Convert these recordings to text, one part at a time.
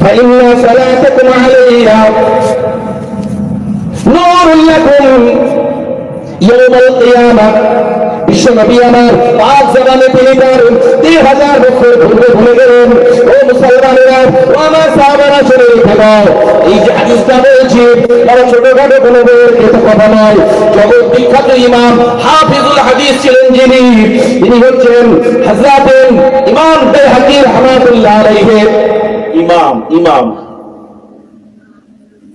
فإن صلاتكم عليها نور لكم يوم القيامة বিশ্বনবী আমার পাঁচ জবানে তিনি তার তিন হাজার বছর পূর্বে ভুলে গেলেন ও মুসলমানেরা ও আমার সাহাবারা শুনে রেখে দাও এই যে হাদিসটা বলছি বড় ছোটখাটো কোনো বইয়ের খেতে কথা নয় জগৎ বিখ্যাত ইমাম হাফিজুল হাদিস ছিলেন যিনি তিনি হচ্ছেন হাজরাতেন ইমাম বেহাকির রহমাতুল্লাহ আলাইহি ইমাম ইমাম।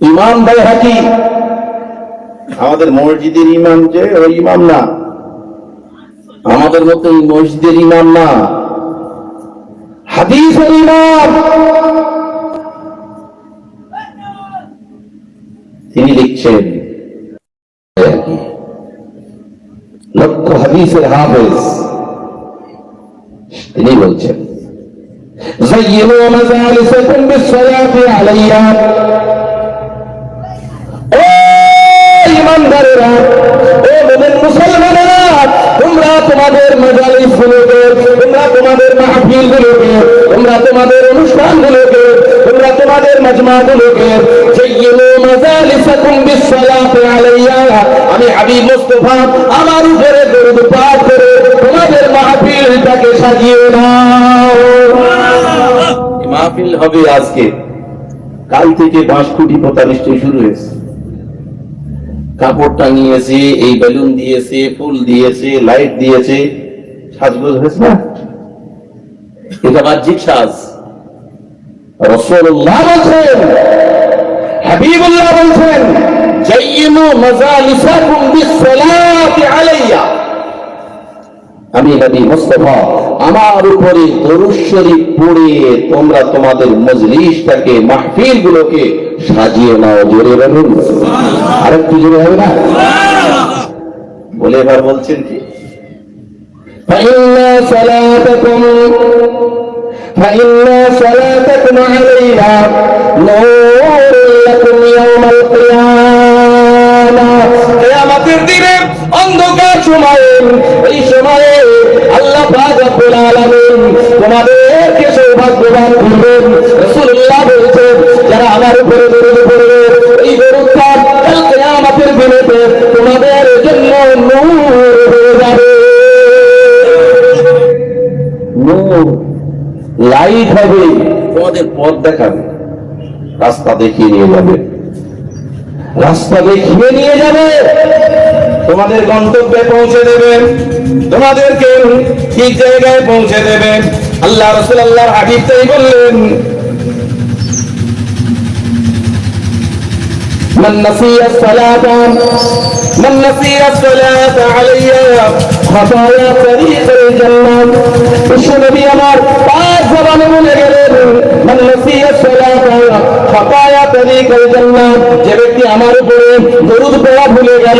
ইমাম বেহাকি আমাদের মসজিদের ইমাম যে ওই ইমাম না। আমাদের মতো এই মসজিদের ইমাম না। হাদিসের ইমাম। তিনি লিখছেন লক্ষ হাদিসের হাফেজ। তিনি বলছেন زينوا مجالسكم بالصلاة عليها ও ইমানদারেরা ও মোমেন মুসলমানেরা তোমরা তোমাদের মজালিস গুলোকে তোমরা তোমাদের মাহফিল গুলোকে তোমরা তোমাদের অনুষ্ঠান গুলোকে তোমরা তোমাদের মজমা গুলোকে জাইয়িনু মাজালিসাকুম বিসসালাতি আলাইয়া আমি হাবিব মুস্তাফা আমার উপরে দরুদ পাঠ করে তোমাদের মাহফিলটাকে সাজিয়ে নাও মাহফিল হবে আজকে। কাল থেকে বাঁশকুটি পোতা নিশ্চয়ই শুরু হয়েছে। কাপড় টাঙিয়েছে, এই বেলুন দিয়েছে, ফুল দিয়েছে, লাইট দিয়েছে। সাজগোজ হয়েছে না? এটা বাহ্যিক সাজ। রসুল্লাহ বলছেন, হাবিবুল্লাহ বলছেন, জাইয়িনু মাজালিসাকুম বিসসালাতি আলাইয়া। আমি নবী মুস্তফা আমার উপরে দরুদ শরীফ পড়ে তোমরা তোমাদের মজলিসটাকে মাহফিল গুলোকে সাজিয়ে নাও জোরে বলুন আর একটু জোরে হবে না বলে এবার বলছেন কি فإن صلاتكم فإن صلاتكم عليها نور لكم يوم القيامة কিয়ামতের দিনে অন্ধকার সময়ে এই সময়ে আল্লাহ রব্বুল আলামিন তোমাদেরকে সৌভাগ্যবান করবেন। রাসূলুল্লাহ বলেছেন, যারা আমার উপরে দরুদ পড়বে, এই দরুদটা কাল কিয়ামতের দিনেতে তোমাদের জন্য নূর হয়ে যাবে। নূর, লাইট হবে, তোমাদের পথ দেখাবে, রাস্তা দেখিয়ে নিয়ে যাবে। রাস্তা দেখিয়ে নিয়ে যাবে। তোমাদের গন্তব্যে পৌঁছে দেবেন তোমাদেরকে ঠিক জায়গায় পৌঁছে দেবেন আল্লাহ রসুল আল্লাহ হাবিব তাই বললেন من نسي الصلاة من نسي الصلاة علي خطايا طريق الجنة বিশ্বনবী আমার পাঁচ জবানে বলে গেলেন من نسي الصلاة خطايا طريق الجنة যে ব্যক্তি আমার উপরে দরুদ পড়া ভুলে গেল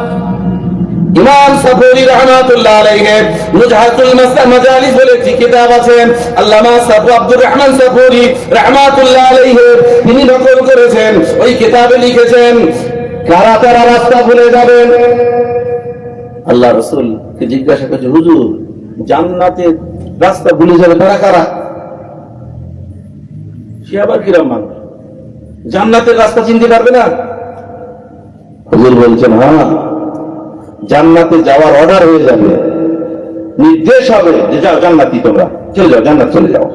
ইমাম সফরি রহমাতুল্লাহ আলাইহি মুজহাতুল মাসা মাজালিস বলে একটি কিতাব আছে। আল্লামা সাফু আব্দুর রহমান সফরি রহমাতুল্লাহ আলাইহি, তিনি নকল করেছেন। ওই কিতাবে লিখেছেন, কারা তারা রাস্তা ভুলে যাবেন? আল্লাহ রসুল কে জিজ্ঞাসা করছে, হুজুর, জান্নাতে রাস্তা ভুলে যাবে কারা কারা? সে আবার কিরম মানুষ। জান্নাতের রাস্তা চিনতে পারবে না? হুজুর বলছেন হ্যাঁ জান্নাতে যাওয়ার অর্ডার হয়ে যাবে নির্দেশ হবে যে যাও জান্নাতি তোমরা চলে যাও জান্নাত চলে যাও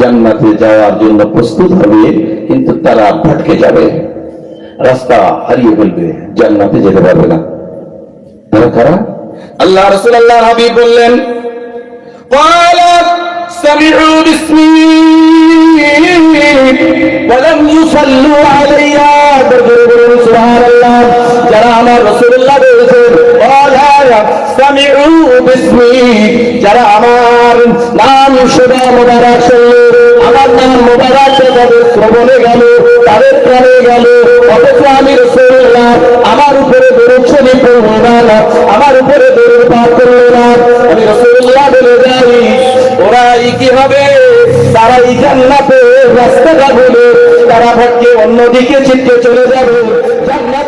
জান্নাতে যাওয়ার জন্য প্রস্তুত হবে কিন্তু তারা ভটকে যাবে রাস্তা হারিয়ে ফেলবে জান্নাতে যেতে পারবে না তারা কারা আল্লাহ রসুল আল্লাহ হাবিব বললেন قال سمعوا باسمي ولم يصلوا علي بجربون سبحان الله যারা আমার যারা আমার নাম সুদা মোবারক শুনল আমার নাম মোবারক তাদের শ্রবণে গেল তাদের প্রাণে গেল অথচ আমি আমার উপরে দরুদ শরীফ না আমার উপরে দরুদ পাঠ করল না আমি রসুল্লাহ বলে যাই ওরা কি হবে তারা এই জান্নাতে রাস্তাটা বলে তারা ভাগ্যে অন্যদিকে চিত্তে চলে যাবে জান্নাত